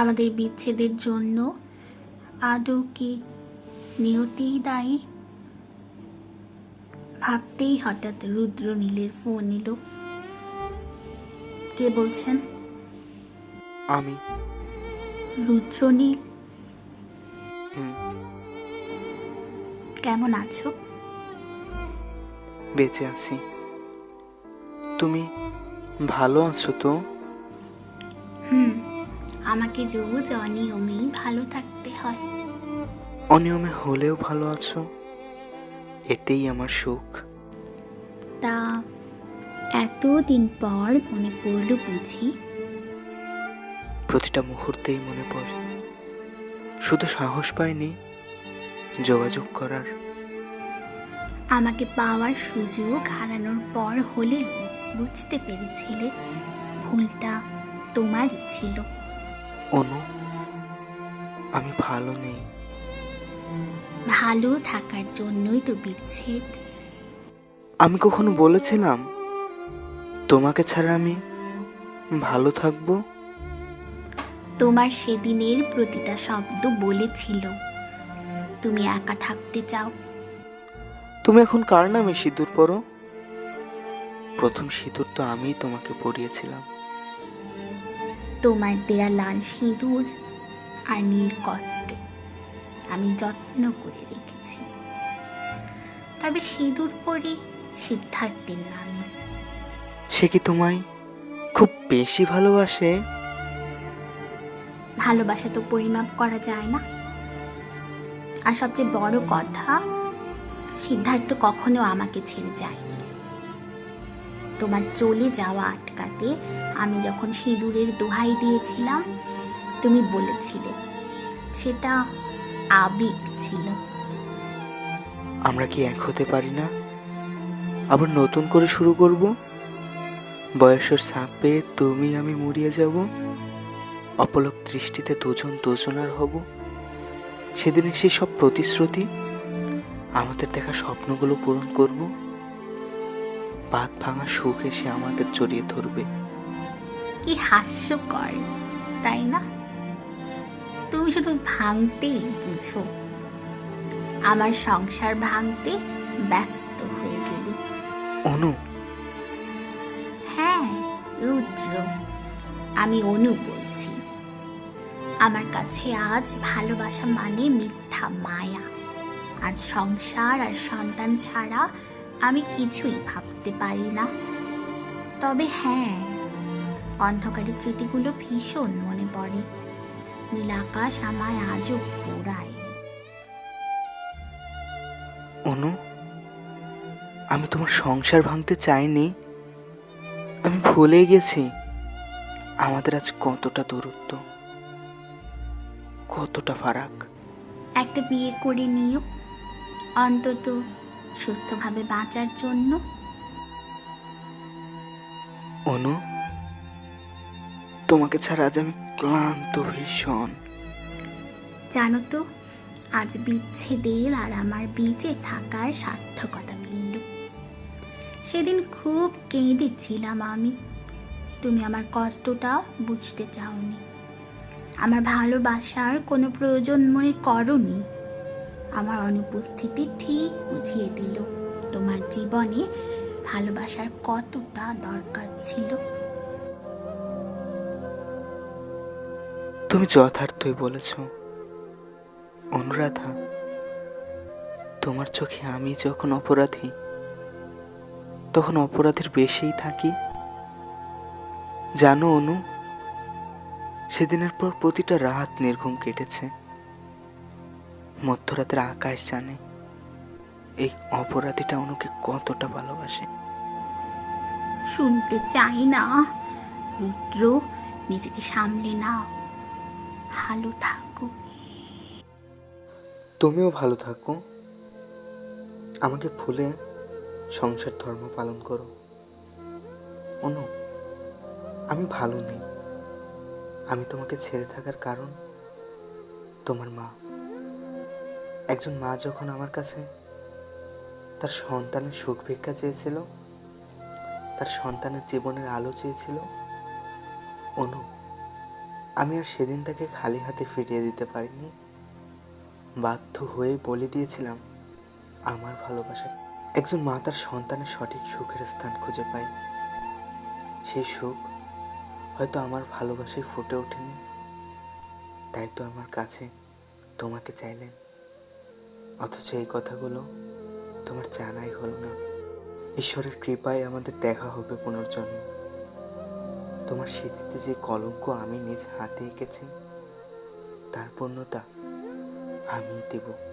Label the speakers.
Speaker 1: আমাদের বিচ্ছেদের জন্য আদৌ কি নিয়তিই দায়ী? ভাবতেই হঠাৎ রুদ্রনীলের ফোন এলো। কে বলছেন?
Speaker 2: আমি।
Speaker 1: রুদ্রনীল
Speaker 2: হুম।
Speaker 1: কেমন আছো?
Speaker 2: বেঁচে আছি। তুমি ভালো আছো তো?
Speaker 1: আমাকে রোজ অনিয়মেই ভালো থাকতে হয়।
Speaker 2: অনিয়মে হলেও ভালো আছো? এতেই আমার সুখ।
Speaker 1: তা এতদিন পর মনে পড়ল বুঝি?
Speaker 2: প্রতিটা মুহূর্তেই মনে পড়ে। শুধু সাহস পাইনি যোগাযোগ করার।
Speaker 1: আমাকে পাওয়ার সুযোগ হারানোর পর হলেও বুঝতে পেরেছিলে ভুলটা তোমারই ছিল।
Speaker 2: অনু আমি ভালো নেই।
Speaker 1: ভালো থাকার জন্যই তো বিচ্ছেদ।
Speaker 2: আমি কখনো বলেছিলাম তোমাকে ছাড়া আমি ভালো থাকব?
Speaker 1: তোমার সেদিনের প্রতিটা শব্দ বলেছিল। তুমি একা থাকতে চাও?
Speaker 2: তুমি এখন কার নামে সিঁদুর পরো? প্রথম সিঁদুর তো আমিই তোমাকে পরিয়েছিলাম।
Speaker 1: তোমার দেয়া লাল সিঁদুর আর নীল কষ্ট আমি যত্ন করে রেখেছি। তবে সিঁদুর পরে সিদ্ধার্থের নামে।
Speaker 2: সে কি তোমায় খুব বেশি ভালোবাসে?
Speaker 1: ভালোবাসা তো পরিমাপ করা যায় না। আর সবচেয়ে বড় কথা সিদ্ধার্থ কখনো আমাকে ছেড়ে যায়নি। তোমার চলে যাওয়া আটকাতে আমি যখন সিঁদুরের দোহাই দিয়েছিলাম, তুমি বলেছিলে, সেটা আবেগ ছিল।
Speaker 2: আমরা কি এক হতে পারি না? আবার নতুন করে শুরু করব? বয়সের সাপে তুমি আমি মরিয়ে যাব? অপলক দৃষ্টিতে দুজন দুজনার হব? সেদিনের সেই সব প্রতিশ্রুতি, আমাদের দেখা স্বপ্নগুলো পূরণ করব? বাদ ভাঙা সুখ এসে আমাদের জড়িয়ে ধরবে।
Speaker 1: কি হাস্যকর তাই না? তুমি শুধু ভাঙতেই বুঝো। আমার সংসার ভাঙতে ব্যস্ত হয়ে গেলি।
Speaker 2: অনু।
Speaker 1: হ্যাঁ রুদ্র আমি অনু বলছি। আমার কাছে আজ ভালোবাসা মানে মিথ্যা মায়া। আজ সংসার আর সন্তান ছাড়া আমি কিছুই ভাবতে পারি না। তবে হ্যাঁ অন্ধকারের স্মৃতিগুলো ভীষণ মনে পড়ে। নীল আকাশ আমায় আজও পোড়ায়।
Speaker 2: অনু আমি তোমার সংসার ভাঙতে চাইনি। আমি ভুলে গেছি আমাদের আজ কতটা দূরত্ব কতটা ফারাক।
Speaker 1: একটা বিয়ে করে নিও। অন্তত সুস্থভাবে বাঁচার জন্য।
Speaker 2: অনু তোমাকে ছাড়া আজ আমি ক্লান্ত ভীষণ।
Speaker 1: জানো তো আজ বিচ্ছেদের আর আমার বেঁচে থাকার সার্থকতা মিলল। সেদিন খুব কেঁদেছিলাম আমি। তুমি আমার কষ্টটাও বুঝতে চাওনি। আমার ভালোবাসার কোনো প্রয়োজন মনে করনি। আমার অনুপস্থিতি ঠিক বুঝিয়ে দিল। তোমার জীবনে ভালোবাসার কতটা দরকার ছিল?
Speaker 2: তুমি যথার্থই বলেছ, অনুরাধা, তোমার চোখে আমি যখন অপরাধী, তখন অপরাধের বেশিই থাকি। জানো অনু, সেদিনের পর প্রতিটা রাত নির্ঘুম কেটেছে। মধ্যরাতের আকাশ জানে। এই অপরাধীটা অনুকে কতটা ভালোবাসে।
Speaker 1: শুনতে চাই না রুদ্র নিজেকে সামলে নাও। ভালো থাকো।
Speaker 2: তুমিও ভালো থাকো। আমাকে ভুলে সংসার ধর্ম পালন করো। অনু আমি ভালো নেই। আমি তোমাকে ছেড়ে থাকার কারণ তোমার মা। একজন মা যখন আমার কাছে তার সন্তানের সুখ ভিক্ষা চেয়েছিল, তার সন্তানের জীবনের আলো চেয়েছিল, অনু, আমি আর সেদিন তাকে খালি হাতে ফিরিয়ে দিতে পারিনি। বাধ্য হয়ে বলে দিয়েছিলাম, আমার ভালোবাসা। একজন মা তার সন্তানের সঠিক সুখের স্থান খুঁজে পায় সেই সুখ হয়তো আমার ভালোবাসায় ফুটে ওঠেনি। তাই তো আমার কাছে তোমাকে চাইলেন। অথচ এই কথাগুলো তোমার জানাই হলো না। ঈশ্বরের কৃপায় আমাদের দেখা হবে পুনর্জন্ম। তোমার স্মৃতিতে যে কলঙ্ক আমি নিজ হাতে এঁকেছি, তার পূর্ণতা আমি দেব।